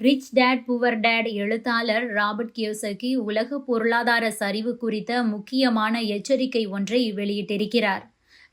Rich dad poor dad எழுத்தாளர் Robert Kiyosaki உலக பொருளாதார சரிவு குறித்த முக்கியமான எச்சரிக்கை ஒன்றை வெளியிட்டிருக்கிறார்.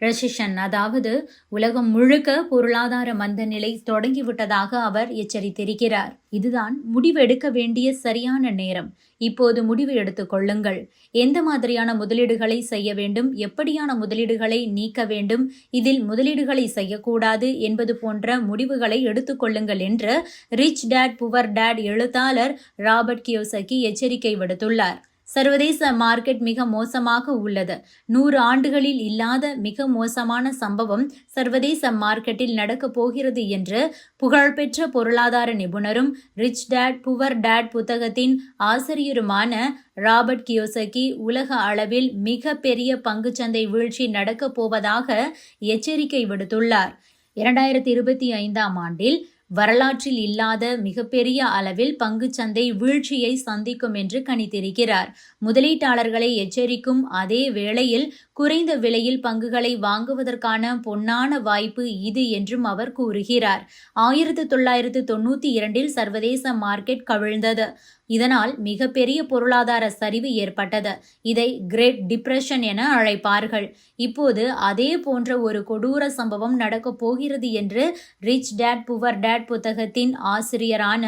ரெசிஷன் அதாவது உலகம் முழுக்க பொருளாதார மந்த நிலை தொடங்கிவிட்டதாக அவர் எச்சரித்திருக்கிறார். இதுதான் முடிவெடுக்க வேண்டிய சரியான நேரம். இப்போது முடிவு எடுத்துக் கொள்ளுங்கள். எந்த மாதிரியான முதலீடுகளை செய்ய வேண்டும் எப்படியான முதலீடுகளை நீக்க வேண்டும் இதில் முதலீடுகளை செய்யக்கூடாது என்பது போன்ற முடிவுகளை எடுத்துக்கொள்ளுங்கள் என்று ரிச் டேட் புவர் டேட் எழுத்தாளர் ராபர்ட் கியோசக்கி எச்சரிக்கை விடுத்துள்ளார். சர்வதேச மார்க்கெட் மிக மோசமாக உள்ளது. நூறு ஆண்டுகளில் இல்லாத மிக மோசமான சம்பவம் சர்வதேச மார்க்கெட்டில் நடக்கப் போகிறது என்று புகழ்பெற்ற பொருளாதார நிபுணரும் ரிச் டேட் புவர் டேட் புத்தகத்தின் ஆசிரியருமான ராபர்ட் கியோசகி உலக அளவில் மிக பெரிய பங்குச்சந்தை வீழ்ச்சி நடக்கப் போவதாக எச்சரிக்கை விடுத்துள்ளார். இரண்டாயிரத்தி இருபத்தி ஐந்தாம் ஆண்டில் வரலாற்றில் இல்லாத மிகப்பெரிய அளவில் பங்குச்சந்தை வீழ்ச்சியை சந்திக்கும் என்று கணித்திருக்கிறார். முதலீட்டாளர்களை எச்சரிக்கும் அதே வேளையில் குறைந்த விலையில் பங்குகளை வாங்குவதற்கான பொன்னான வாய்ப்பு இது என்றும் அவர் கூறுகிறார். ஆயிரத்து தொள்ளாயிரத்து தொண்ணூற்றி இரண்டில் சர்வதேச மார்க்கெட் கவிழ்ந்தது. இதனால் மிகப்பெரிய பொருளாதார சரிவு ஏற்பட்டது. இதை கிரேட் டிப்ரெஷன் என அழைப்பார்கள். இப்போது அதே போன்ற ஒரு கொடூர சம்பவம் நடக்கப் போகிறது என்று ரிச் டேட் புவர் டேட் புத்தகத்தின் ஆசிரியரான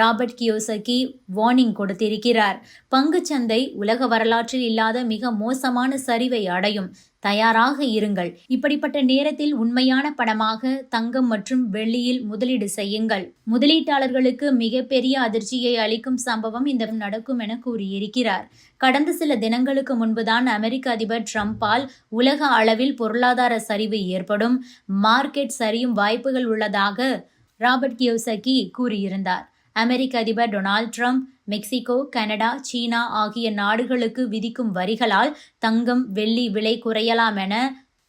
ராபர்ட் கியோசகி வார்னிங் கொடுத்திருக்கிறார். பங்குச்சந்தை உலக வரலாற்றில் இல்லாத மிக மோசமான சரிவை அடையும். தயாராக இருங்கள். இப்படிப்பட்ட நேரத்தில் உண்மையான பணமாக தங்கம் மற்றும் வெள்ளியில் முதலீடு செய்யுங்கள். முதலீட்டாளர்களுக்கு மிகப்பெரிய அதிர்ச்சியை அளிக்கும் சம்பவம் இந்த நடக்கும் என கூறியிருக்கிறார். கடந்த சில தினங்களுக்கு முன்புதான் அமெரிக்க அதிபர் ட்ரம்பால் உலக அளவில் பொருளாதார சரிவு ஏற்படும். மார்க்கெட் சரியும் வாய்ப்புகள் உள்ளதாக ராபர்ட் கியோசகி கூறியிருந்தார். அமெரிக்க அதிபர் டொனால்ட் ட்ரம்ப் மெக்சிகோ கனடா சீனா ஆகிய நாடுகளுக்கு விதிக்கும் வரிகளால் தங்கம் வெள்ளி விலை குறையலாம் என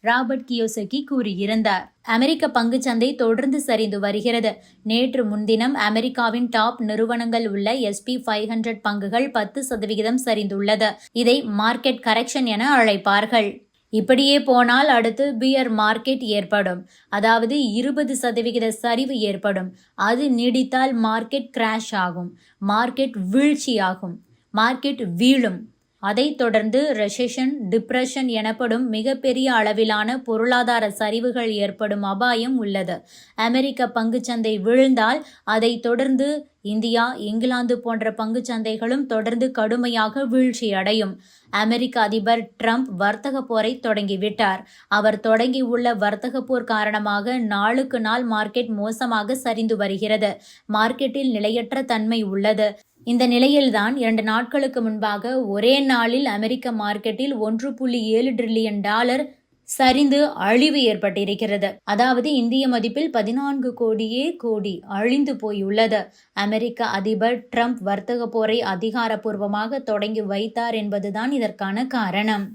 ராபர்ட் கியோசகி கூறியிருந்தார். அமெரிக்க பங்குச்சந்தை தொடர்ந்து சரிந்து வருகிறது. நேற்று முன்தினம் அமெரிக்காவின் டாப் நிறுவனங்கள் உள்ள எஸ்பி ஃபைவ் ஹண்ட்ரட் பங்குகள் பத்து சதவிகிதம் சரிந்துள்ளது. இதை மார்க்கெட் கரெக்ஷன் என அழைப்பார்கள். இப்படியே போனால் அடுத்து பியர் மார்க்கெட் ஏற்படும். அதாவது இருபது சதவிகித சரிவு ஏற்படும். அது நீடித்தால் மார்க்கெட் கிராஷ் ஆகும். மார்க்கெட் வீழ்ச்சியாகும். மார்க்கெட் வீழும். அதைத் தொடர்ந்து ரெசெஷன் டிப்ரெஷன் எனப்படும் மிகப்பெரிய அளவிலான பொருளாதார சரிவுகள் ஏற்படும் அபாயம் உள்ளது. அமெரிக்க பங்குச்சந்தை விழுந்தால் அதைத் தொடர்ந்து இந்தியா இங்கிலாந்து போன்ற பங்குச்சந்தைகளும் தொடர்ந்து கடுமையாக வீழ்ச்சியடையும். அமெரிக்க அதிபர் ட்ரம்ப் வர்த்தக போரை தொடங்கிவிட்டார். அவர் தொடங்கியுள்ள வர்த்தக போர் காரணமாக நாளுக்கு நாள் மார்க்கெட் மோசமாக சரிந்து வருகிறது. மார்க்கெட்டில் நிலையற்ற தன்மை உள்ளது. இந்த நிலையில்தான் இரண்டு நாட்களுக்கு முன்பாக ஒரே நாளில் அமெரிக்க மார்க்கெட்டில் ஒன்று புள்ளி ஏழு ட்ரில்லியன் டாலர் சரிந்து அழிவு ஏற்பட்டிருக்கிறது. அதாவது இந்திய மதிப்பில் பதினான்கு கோடியே கோடி அழிந்து போயுள்ளது. அமெரிக்க அதிபர் ட்ரம்ப் வர்த்தக போரை அதிகாரப்பூர்வமாக தொடங்கி வைத்தார் என்பதுதான் இதற்கான காரணம்.